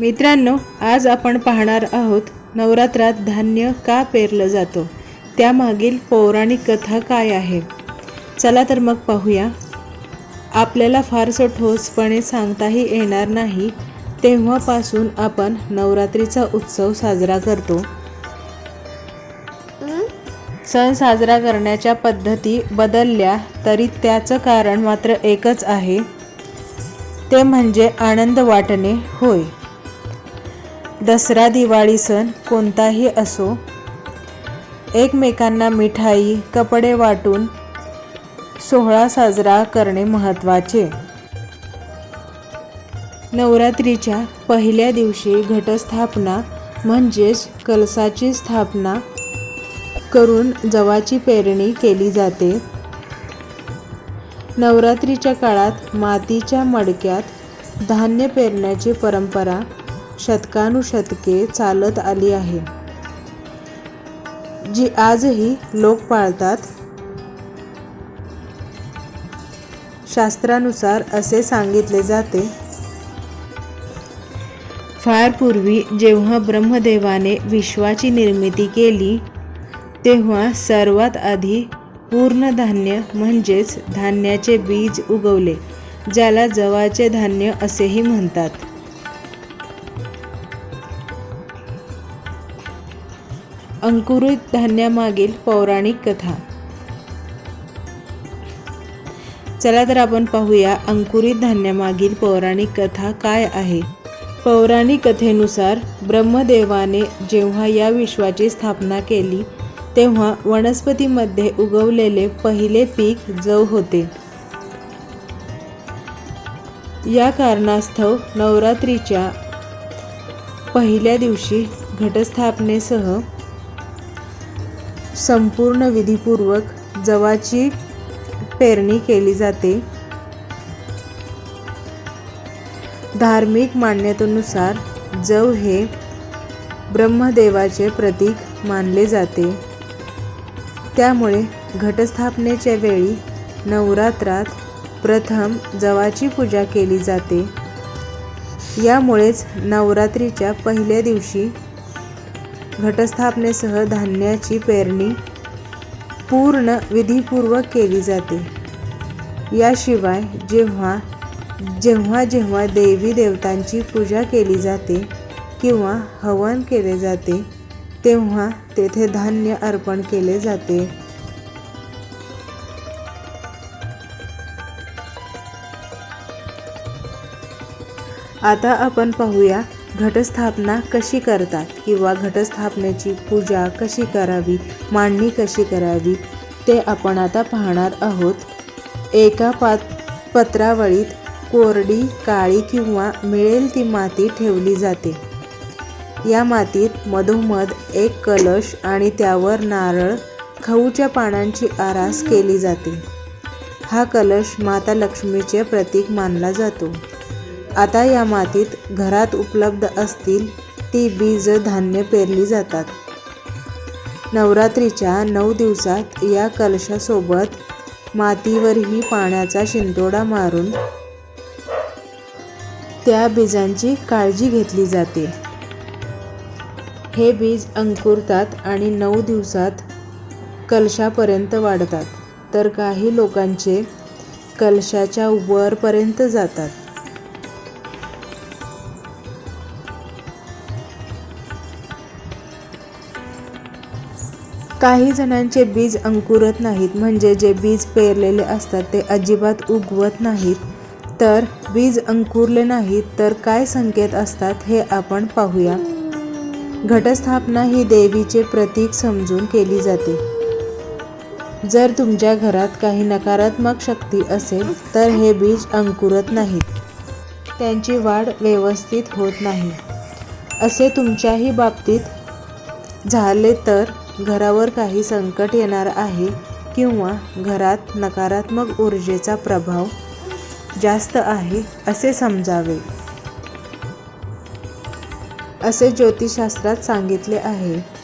मित्रांनो आज आपण पाहणार आहोत नवरात्रात धान्य का पेरलं जातं? त्यामागील पौराणिक कथा काय आहे? चला तर मग पाहूया. आपल्याला फारसं ठोसपणे सांगताही येणार नाही. तेव्हापासून आपण नवरात्रीचा उत्सव साजरा करतो. सण साजरा करण्याच्या पद्धती बदलल्या तरी त्याचं कारण मात्र एकच आहे. ते म्हणजे आनंद वाटणे होय. दसरा दिवाळी सण कोणताही असो एकमेकांना मिठाई कपडे वाटून सोहळा साजरा करणे महत्त्वाचे. नवरात्रीच्या पहिल्या दिवशी घटस्थापना म्हणजेच कलसाची स्थापना करून जवाची पेरणी केली जाते. नवरात्रीच्या काळात मातीच्या मडक्यात धान्य पेरण्याची परंपरा शतकानुशतके चालत आली आहे. जी आजही लोक पाळतात. शास्त्रानुसार असे सांगितले जाते. फार पूर्वी जेव्हा ब्रह्मदेवाने विश्वाची निर्मिती केली तेव्हा सर्वात आधी पूर्ण धान्य म्हणजेच धान्याचे बीज उगवले ज्याला जवाचे धान्य असेही म्हणतात. अंकुरित धान्यामागील पौराणिक कथा. चला तर आपण पाहूया अंकुरित धान्यामागील पौराणिक कथा काय आहे. पौराणिक कथेनुसार ब्रह्मदेवाने जेव्हा या विश्वाची स्थापना केली तेव्हा वनस्पतीमध्ये उगवलेले पहिले पीक जव होते. या कारणास्तव नवरात्रीच्या पहिल्या दिवशी घटस्थापनेसह संपूर्ण विधीपूर्वक जवाची पेरणी केली जाते. धार्मिक मान्यतेनुसार जव हे ब्रह्मदेवाचे प्रतीक मानले जाते. त्यामुळे घटस्थापनेच्या वेळी नवरात्रात प्रथम जवाची पूजा केली जाते. यामुळेच नवरात्रीच्या पहिल्या दिवशी घटस्थापनेसह धान्याची पेरणी पूर्ण विधीपूर्वक केली जाते. याशिवाय जेव्हा जेव्हा जेव्हा देवी देवतांची पूजा केली जाते किंवा हवन केले जाते तेव्हा तेथे धान्य अर्पण केले जाते. आता आपण पाहूया घटस्थापना कशी करतात किंवा घटस्थापनेची पूजा कशी करावी मांडणी कशी करावी ते आपण आता पाहणार आहोत. एका पात पत्रावळीत कोरडी काळी किंवा मिळेल ती माती ठेवली जाते. या मातीत मधोमध एक कलश आणि त्यावर नारळ खाऊच्या पानांची आरास केली जाते. हा कलश माता लक्ष्मीचे प्रतीक मानला जातो. आता या मातीत घरात उपलब्ध असतील ती बीज धान्य पेरली जातात. नवरात्रीच्या नऊ दिवसात या कलशासोबत मातीवरही पाण्याचा शिंतोडा मारून त्या बीजांची काळजी घेतली जाते. हे बीज अंकुरतात आणि नऊ दिवसात कलशापर्यंत वाढतात तर काही लोकांचे कलशाच्या वरपर्यंत जातात. काही जणांचे बीज अंकुरत नाहीत म्हणजे जे बीज पेरलेले असतात ते अजिबात उगवत नाहीत. तर बीज अंकुरले नाहीत तर काय संकेत असतात हे आपण पाहूया. घटस्थापना ही देवीचे प्रतीक समजून केली जाते. जर तुमच्या घरात काही नकारात्मक शक्ती असेल तर हे बीज अंकुरत नाहीत. त्यांची वाढ व्यवस्थित होत नाही. असे तुमच्याही बाबतीत झाले तर घरावर काही संकट येणार आहे किंवा घरात नकारात्मक ऊर्जेचा प्रभाव जास्त आहे असे समजावे. असे ज्योतिषशास्त्रात सांगितले आहे.